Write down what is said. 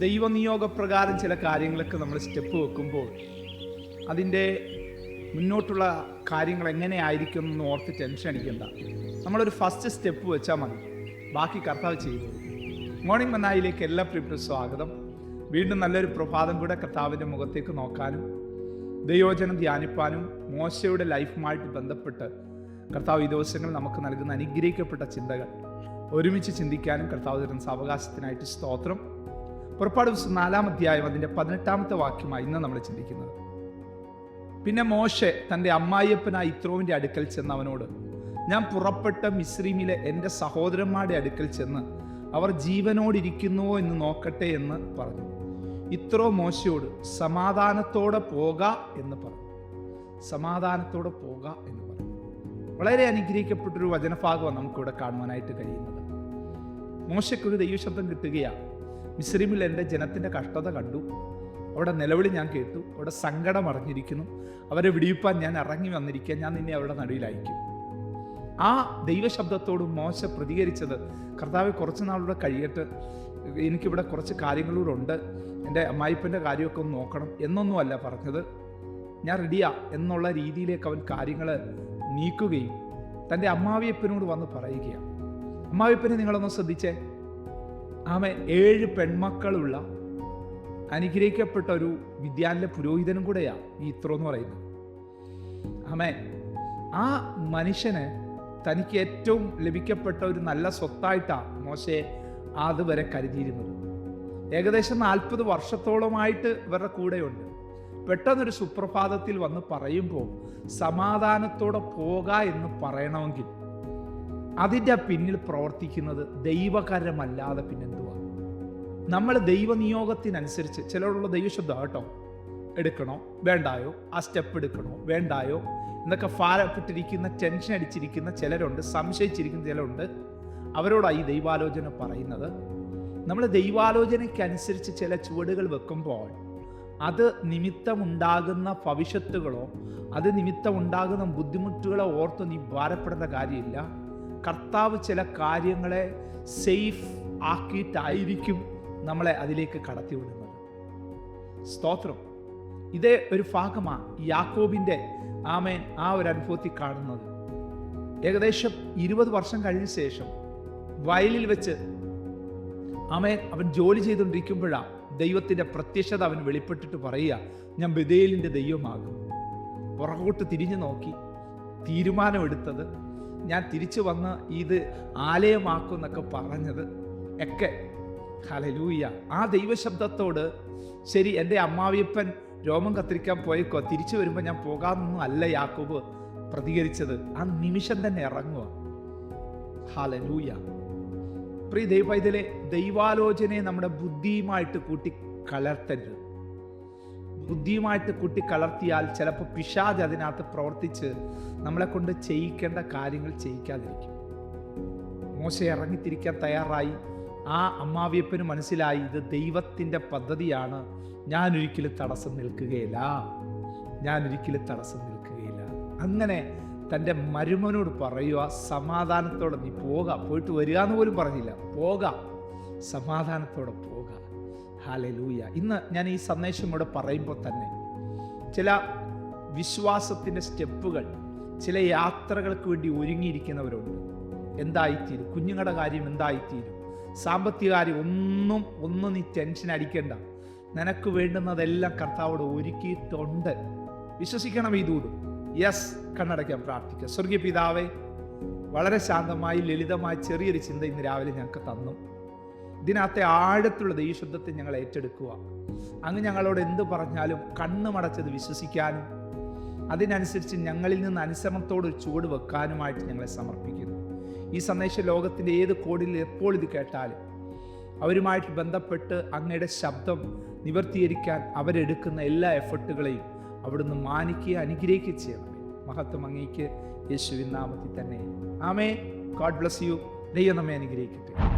ദൈവനിയോഗപ്രകാരം ചില കാര്യങ്ങളൊക്കെ നമ്മൾ സ്റ്റെപ്പ് വെക്കുമ്പോൾ അതിന്റെ മുന്നോട്ടുള്ള കാര്യങ്ങൾ എങ്ങനെയായിരിക്കും എന്ന് ഓർത്ത് ടെൻഷൻ അടിക്കണ്ട. നമ്മളൊരു ഫസ്റ്റ് സ്റ്റെപ്പ് വെച്ചാൽ മതി. ബാക്കി കർത്താവ് ചെയ്തു മോർണിംഗ് മനായിലേക്ക് എല്ലാ പ്രിയപ്പെട്ട സ്വാഗതം. വീണ്ടും നല്ലൊരു പ്രഭാതം കൂടെ കർത്താവിന്റെ മുഖത്തേക്ക് നോക്കാനും ദൈവോചനം ധ്യാനിപ്പാനും മോശയുടെ ലൈഫുമായിട്ട് ബന്ധപ്പെട്ട് കർത്താവ് ഈ ദിവസങ്ങൾ നമുക്ക് നൽകുന്ന അനുഗ്രഹിക്കപ്പെട്ട ചിന്തകൾ ഒരുമിച്ച് ചിന്തിക്കാനും കർത്താവ് തരുന്ന സാവകാശത്തിനായിട്ട് സ്തോത്രം. പുറപ്പാട് ദിവസം നാലാം അധ്യായം അതിന്റെ പതിനെട്ടാമത്തെ വാക്യമായി ഇന്ന് നമ്മൾ ചിന്തിക്കുന്നത്. പിന്നെ മോശെ തന്റെ അമ്മായിയപ്പനായ ഇത്രോവിന്റെ അടുക്കൽ ചെന്ന് അവനോട് ഞാൻ പുറപ്പെട്ട മിസ്രീമിലെ എന്റെ സഹോദരന്മാരുടെ അടുക്കൽ ചെന്ന് അവർ ജീവനോടിരിക്കുന്നുവോ എന്ന് നോക്കട്ടെ എന്ന് പറഞ്ഞു. ഇത്രോ മോശയോട് സമാധാനത്തോടെ പോക എന്ന് പറഞ്ഞു. സമാധാനത്തോടെ പോക എന്ന് പറഞ്ഞു. വളരെ അനുഗ്രഹിക്കപ്പെട്ടൊരു വചനഭാഗമാണ് നമുക്കിവിടെ കാണുവാനായിട്ട് കഴിയുന്നത്. മോശയ്ക്കൊരു ദൈവശബ്ദം കിട്ടുകയാണ്. മിസ്രിമിൽ എന്റെ ജനത്തിന്റെ കഷ്ടത കണ്ടു. അവിടെ നിലവിളി ഞാൻ കേട്ടു. അവിടെ സങ്കടം അറിഞ്ഞിരിക്കുന്നു. അവരെ വിടിയിപ്പാൻ ഞാൻ ഇറങ്ങി വന്നിരിക്കുക. ഞാൻ നിന്നെ അവരുടെ നടുവിലായിരിക്കും ആ ദൈവശബ്ദത്തോട് മോശ പ്രതികരിച്ചത് കർത്താവ് കുറച്ച് നാളുകൂടെ കഴിയട്ട്. എനിക്കിവിടെ കുറച്ച് കാര്യങ്ങളൂടെ ഉണ്ട് എന്റെ അമ്മായിപ്പന്റെ കാര്യമൊക്കെ ഒന്ന് നോക്കണം എന്നൊന്നുമല്ല പറഞ്ഞത്. ഞാൻ റെഡിയാ എന്നുള്ള രീതിയിലേക്ക് അവൻ കാര്യങ്ങൾ നീക്കുകയും തന്റെ അമ്മാവിയപ്പനോട് വന്ന് പറയുകയാണ്. അമ്മാവിയപ്പനെ നിങ്ങളൊന്ന് ശ്രദ്ധിച്ചേ. ആമേ ഏഴ് പെൺമക്കളുള്ള അനുഗ്രഹിക്കപ്പെട്ട ഒരു വിദ്യാലയ പുരോഹിതനും കൂടെയാണ് ഈ ഇത്ര എന്ന് പറയുന്നത്. ആമേ ആ മനുഷ്യന് തനിക്ക് ഏറ്റവും ലഭിക്കപ്പെട്ട ഒരു നല്ല സ്വത്തായിട്ടാണ് മോശയെ അതുവരെ കരുതിയിരുന്നത്. ഏകദേശം നാൽപ്പത് വർഷത്തോളമായിട്ട് ഇവരുടെ കൂടെയുണ്ട്. പെട്ടെന്നൊരു സുപ്രഭാതത്തിൽ വന്ന് പറയുമ്പോൾ സമാധാനത്തോടെ പോക എന്ന് പറയണമെങ്കിൽ അതിന്റെ പിന്നിൽ പ്രവർത്തിക്കുന്നത് ദൈവകരമല്ലാതെ പിന്നെന്തുവാ? നമ്മൾ ദൈവനിയോഗത്തിനനുസരിച്ച് ചിലരുള്ള ദൈവശുദ്ധ കേട്ടോ. എടുക്കണോ? വേണ്ടായോ? ആ സ്റ്റെപ്പ് എടുക്കണോ? വേണ്ടായോ? എന്നൊക്കെ ഭാരപ്പെട്ടിരിക്കുന്ന ടെൻഷൻ അടിച്ചിരിക്കുന്ന ചിലരുണ്ട് സംശയിച്ചിരിക്കുന്ന ചിലരുണ്ട്. അവരോടാണ് ഈ ദൈവാലോചന പറയുന്നത്. നമ്മൾ ദൈവാലോചനയ്ക്കനുസരിച്ച് ചില ചുവടുകൾ വെക്കുമ്പോൾ അത് നിമിത്തമുണ്ടാകുന്ന ഭവിഷ്യത്തുകളോ അത് നിമിത്തമുണ്ടാകുന്ന ബുദ്ധിമുട്ടുകളോ ഓർത്ത് നീ ഭാരപ്പെടേണ്ട കാര്യമില്ല. കർത്താവ് ചില കാര്യങ്ങളെ സേഫ് ആക്കിയിട്ടായിരിക്കും നമ്മളെ അതിലേക്ക് കടത്തി കടത്തിവിടുന്നത്. സ്തോത്രം. ഇതേ ഒരു ഭാഗമാണ് യാക്കോബിന്റെ ആമേൻ ആ ഒരു അനുഭവത്തിൽ കാണുന്നത്. ഏകദേശം ഇരുപത് വർഷം കഴിഞ്ഞ ശേഷം വയലിൽ വെച്ച് ആമേൻ അവൻ ജോലി ചെയ്തുകൊണ്ടിരിക്കുമ്പോഴാണ് ദൈവത്തിന്റെ പ്രത്യക്ഷത അവൻ വെളിപ്പെട്ടിട്ട് പറയുക ഞാൻ ബദേലിന്റെ ദൈവമാകും പുറകോട്ട് തിരിഞ്ഞു നോക്കി തീരുമാനമെടുത്തത് ഞാൻ തിരിച്ചു വന്ന് ഇത് ആലയമാക്കും എന്നൊക്കെ പറഞ്ഞത് ഒക്കെ. ഹലലൂയ ആ ദൈവശബ്ദത്തോട് ശരി എന്റെ അമ്മാവിയപ്പൻ രോമം കത്തിരിക്കാൻ പോയേക്കോ? തിരിച്ചു വരുമ്പോൾ ഞാൻ പോകാമെന്നൊന്നും അല്ല യാക്കോബ് പ്രതികരിച്ചത്. ആ നിമിഷം തന്നെ ഇറങ്ങുക ഹാലലൂയ പ്രിയ ഇതിലെ ദൈവാലോചനയെ നമ്മുടെ ബുദ്ധിയുമായിട്ട് കൂട്ടി കലർത്തരുത് ബുദ്ധിയുമായിട്ട് കൂട്ടി കലർത്തിയാൽ ചിലപ്പോൾ പിശാജ് അതിനകത്ത് പ്രവർത്തിച്ച് നമ്മളെ കൊണ്ട് ചെയ്യിക്കേണ്ട കാര്യങ്ങൾ ചെയ്യിക്കാതിരിക്കും. മോശ ഇറങ്ങിത്തിരിക്കാൻ തയ്യാറായി. ആ അമ്മാവിയപ്പന് മനസ്സിലായി ഇത് ദൈവത്തിന്റെ പദ്ധതിയാണ്. ഞാൻ ഒരിക്കലും തടസ്സം നിൽക്കുകയില്ല. ഞാൻ ഒരിക്കലും തടസ്സം നിൽക്കുകയില്ല. അങ്ങനെ തന്റെ മരുമനോട് പറയുക സമാധാനത്തോടെ നീ പോക. പോയിട്ട് വരിക എന്ന് പോലും പറഞ്ഞില്ല. പോക. സമാധാനത്തോടെ പോക. ഹാലെ ലൂയ ഇന്ന് ഞാൻ ഈ സന്ദേശം ഇവിടെ പറയുമ്പോൾ തന്നെ ചില വിശ്വാസത്തിന്റെ സ്റ്റെപ്പുകൾ ചില യാത്രകൾക്ക് വേണ്ടി ഒരുങ്ങിയിരിക്കുന്നവരുണ്ട്. എന്തായിത്തീരും? കുഞ്ഞുങ്ങളുടെ കാര്യം എന്തായിത്തീരും? സാമ്പത്തിക കാര്യം ഒന്നും ഒന്നും നീ ടെൻഷൻ അടിക്കേണ്ട. നിനക്ക് വേണ്ടുന്നതെല്ലാം കർത്താവോട് ഒരുക്കിയിട്ടുണ്ട്. വിശ്വസിക്കണം ഈ ദൂതും. യെസ് കണ്ണടയ്ക്കാൻ പ്രാർത്ഥിക്കുക സ്വർഗീയ പിതാവേ വളരെ ശാന്തമായി ലളിതമായി ചെറിയൊരു ചിന്ത ഇന്ന് രാവിലെ ഞങ്ങൾക്ക് തന്നു. ഇതിനകത്തെ ആഴത്തുള്ള ദൈവശബ്ദത്തെ ഞങ്ങൾ ഏറ്റെടുക്കുക. അങ്ങ് ഞങ്ങളോട് എന്ത് പറഞ്ഞാലും കണ്ണുമടച്ചത് വിശ്വസിക്കാനും അതിനനുസരിച്ച് ഞങ്ങളിൽ നിന്ന് അനുസരണത്തോട് ചുവട് വെക്കാനുമായിട്ട് ഞങ്ങളെ സമർപ്പിക്കുന്നു. ഈ സന്ദേശം ലോകത്തിന്റെ ഏത് കോടിൽ എപ്പോൾ ഇത് കേട്ടാലും അവരുമായിട്ട് ബന്ധപ്പെട്ട് അങ്ങയുടെ ശബ്ദം നിവർത്തീകരിക്കാൻ അവരെടുക്കുന്ന എല്ലാ എഫർട്ടുകളെയും അവിടുന്ന് മാനിക്കുക അനുഗ്രഹിക്കുക ചെയ്യണം. മഹത്വം അങ്ങേക്ക് യേശുവിൻ നാമത്തിൽ തന്നെ. ആമേ ഗോഡ് ബ്ലസ് യു. ദൈവം നമ്മെ അനുഗ്രഹിക്കട്ടെ.